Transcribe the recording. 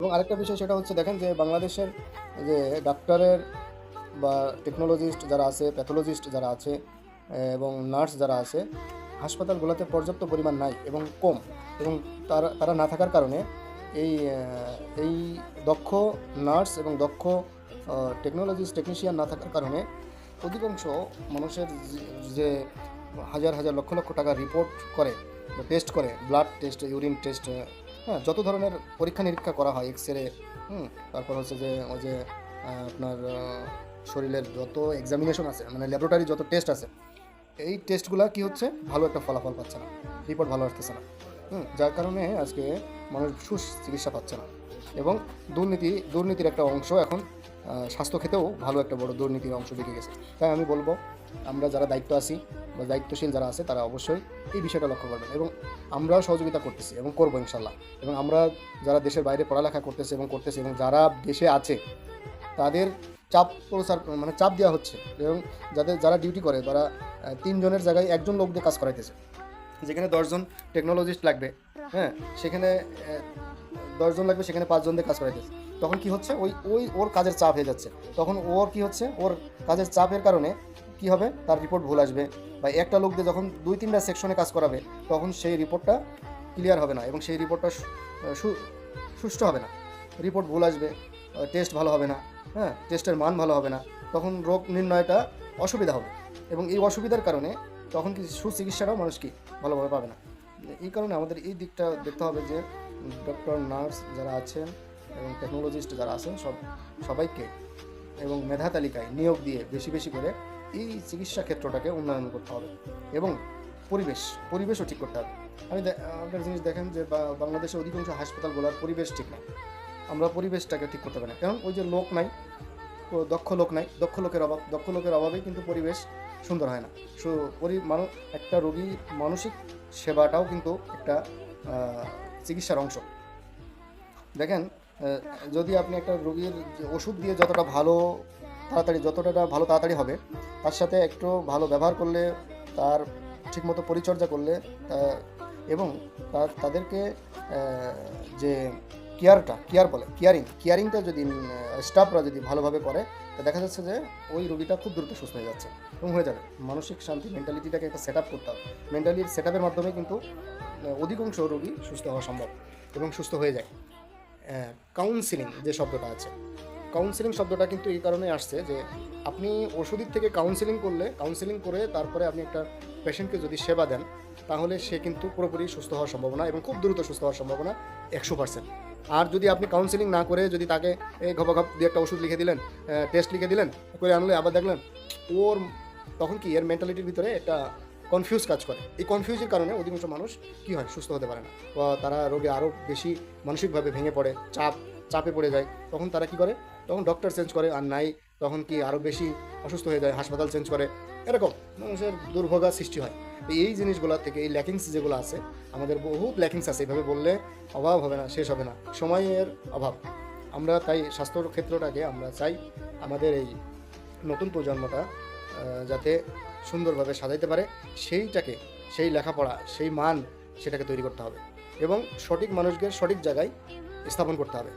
এবং আরেকটা বিষয় সেটা হচ্ছে, দেখেন যে বাংলাদেশের যে ডাক্তারের বা টেকনোলজিস্ট যারা আছে প্যাথোলজিস্ট যারা আছে, এবং নার্স যারা আছে, হাসপাতালগুলোতে পর্যাপ্ত পরিমাণ নাই এবং কম। এবং তারা তারা না থাকার কারণে এই এই দক্ষ নার্স এবং দক্ষ টেকনোলজিস্ট টেকনিশিয়ান না থাকার কারণে অধিকাংশ মানুষের যে- হাজার হাজার লক্ষ লক্ষ টাকা রিপোর্ট করে টেস্ট করে ব্লাড টেস্ট ইউরিন টেস্ট হ্যাঁ যত ধরনের পরীক্ষা নিরীক্ষা করা হয় এক্স রে হুম, তারপর হচ্ছে যে, ওই যে আপনার শরীরের যত এক্সামিনেশন আছে মানে ল্যাবরেটারি যত টেস্ট আছে, এই টেস্টগুলো কি হচ্ছে? ভালো একটা ফলাফল পাচ্ছে না রিপোর্ট ভালো আসতেছে না, হুম, যার কারণে আজকে মানুষ সুচিকিৎসা পাচ্ছে না, এবং দুর্নীতি, দুর্নীতির একটা অংশ এখন স্বাস্থ্য ক্ষেত্রেও ভালো একটা বড় দুর্নীতির অংশ ঢুকে গেছে। তাই আমি বলব, আমরা যারা দায়িত্ব আছি বা দায়িত্বশীল যারা আছে, তারা অবশ্যই এই বিষয়টা লক্ষ্য করবেন এবং আমরাও সহযোগিতা করতেছি এবং করব ইনশাল্লাহ। এবং আমরা যারা দেশের বাইরে পড়ালেখা করতেছে এবং করতেছে এবং যারা দেশে আছে, তাদের চাপ প্রচার মানে চাপ দেওয়া হচ্ছে এবং যাদের, যারা ডিউটি করে, তারা তিনজনের জায়গায় একজন লোক দিয়ে কাজ করাইতেছে। যেখানে দশজন টেকনোলজিস্ট লাগবে হ্যাঁ সেখানে দশজন লাগবে, সেখানে পাঁচজন দিয়ে কাজ করাইতেছে তখন কি হচ্ছে? ওই ওই ওর কাজের চাপ হয়ে যাচ্ছে। তখন ওর কি হচ্ছে? ওর কাজের চাপের কারণে কি হবে? তার রিপোর্ট ভুল আসবে বা একটা লোক দিয়ে যখন দুই, তিনটা সেকশনে কাজ করাবে, তখন সেই রিপোর্টটা ক্লিয়ার হবে না এবং সেই রিপোর্টটা সুষ্ঠু হবে না। রিপোর্ট ভুল আসবে টেস্ট ভালো হবে না হ্যাঁ টেস্টের মান ভালো হবে না, তখন রোগ নির্ণয়টা অসুবিধা হবে এবং এই অসুবিধার কারণে তখন কি সুচিকিৎসাটাও মানুষ কি ভালোভাবে পাবে না। এই কারণে আমাদের এই দিকটা দেখতে হবে যে ডক্টর, নার্স যারা আছেন এবং টেকনোলজিস্ট যারা আছেন, সব, সবাইকে এবং মেধা তালিকায় নিয়োগ দিয়ে বেশি বেশি করে এই চিকিৎসা ক্ষেত্রটাকে উন্নয়ন করতে হবে এবং পরিবেশ, পরিবেশও ঠিক করতে হবে। আমি একটা জিনিস দেখেন যে বাংলাদেশের অধিকাংশ হাসপাতালগুলোর পরিবেশ ঠিক নাই আমরা পরিবেশটাকে ঠিক করতে পারি না। কারণ ওই যে লোক নাই দক্ষ লোক নাই, দক্ষ লোকের অভাব, দক্ষ লোকের অভাবে কিন্তু পরিবেশ সুন্দর হয় না। সো পরি মানুষ একটা রোগী মানসিক সেবাটাও কিন্তু একটা চিকিৎসার অংশ। দেখেন যদি আপনি একটা রোগীর ওষুধ দিয়ে যতটা ভালো তাড়াতাড়ি, যতটা ভালো তাড়াতাড়ি হবে, তার সাথে একটু ভালো ব্যবহার করলে, তার ঠিকমতো পরিচর্যা করলে এবং তাদেরকে যে কেয়ারটা, কেয়ার বলে, কেয়ারিং, কেয়ারিংটা যদি স্টাফরা যদি ভালোভাবে করে, তা দেখা যাচ্ছে যে ওই রোগীটা খুব দ্রুত সুস্থ হয়ে যাচ্ছে এবং হয়ে যাবে। মানসিক শান্তি মেন্টালিটিটাকে একটা সেট আপ করতে হবে। মেন্টালির সেট আপের মাধ্যমে কিন্তু অধিকাংশ রোগী সুস্থ হওয়া সম্ভব এবং সুস্থ হয়ে যায়। কাউন্সিলিং যে শব্দটা আছে কাউন্সিলিং শব্দটা কিন্তু এই কারণে আসছে যে আপনি ওষুধের থেকে কাউন্সিলিং করলে কাউন্সিলিং করে তারপরে আপনি একটা পেশেন্টকে যদি সেবা দেন, তাহলে সে কিন্তু পুরোপুরি সুস্থ হওয়ার সম্ভাবনা এবং খুব দ্রুত সুস্থ হওয়ার সম্ভাবনা একশো পার্সেন্ট আর যদি আপনি কাউন্সিলিং না করে যদি তাকে এই ঘপাঘপ দিয়ে একটা ওষুধ লিখে দিলেন টেস্ট লিখে দিলেন, করে আনলে আবার দেখলেন, ওর তখন কি এর মেন্টালিটির ভিতরে একটা কনফিউজ কাজ করে। এই কনফিউজের কারণে অধিকাংশ মানুষ কি হয়, সুস্থ হতে পারে না। তারা রোগে আরও বেশি মানসিকভাবে ভেঙে পড়ে, চাপ, চাপে পড়ে যায়, তখন তারা কি করে? তখন ডক্টর চেঞ্জ করে আর নাই, তখন কি আরও বেশি অসুস্থ হয়ে যায়, হাসপাতাল চেঞ্জ করে। এরকম মানুষের দুর্ভোগা সৃষ্টি হয়। এই জিনিসগুলো থেকে, এই ল্যাকিংস যেগুলো আছে, আমাদের বহুত ল্যাকিংস আছে এভাবে বললে অভাব হবে না, শেষ হবে না। সময়ের অভাব। আমরা তাই স্বাস্থ্য ক্ষেত্রটাকে আমরা চাই, আমাদের এই নতুন প্রজন্মটা যাতে সুন্দরভাবে সাজাইতে পারে, সেইটাকে, সেই লেখাপড়া, সেই মান, সেটাকে তৈরি করতে হবে। এবং সঠিক মানুষকে সঠিক জায়গায় স্থাপন করতে হবে।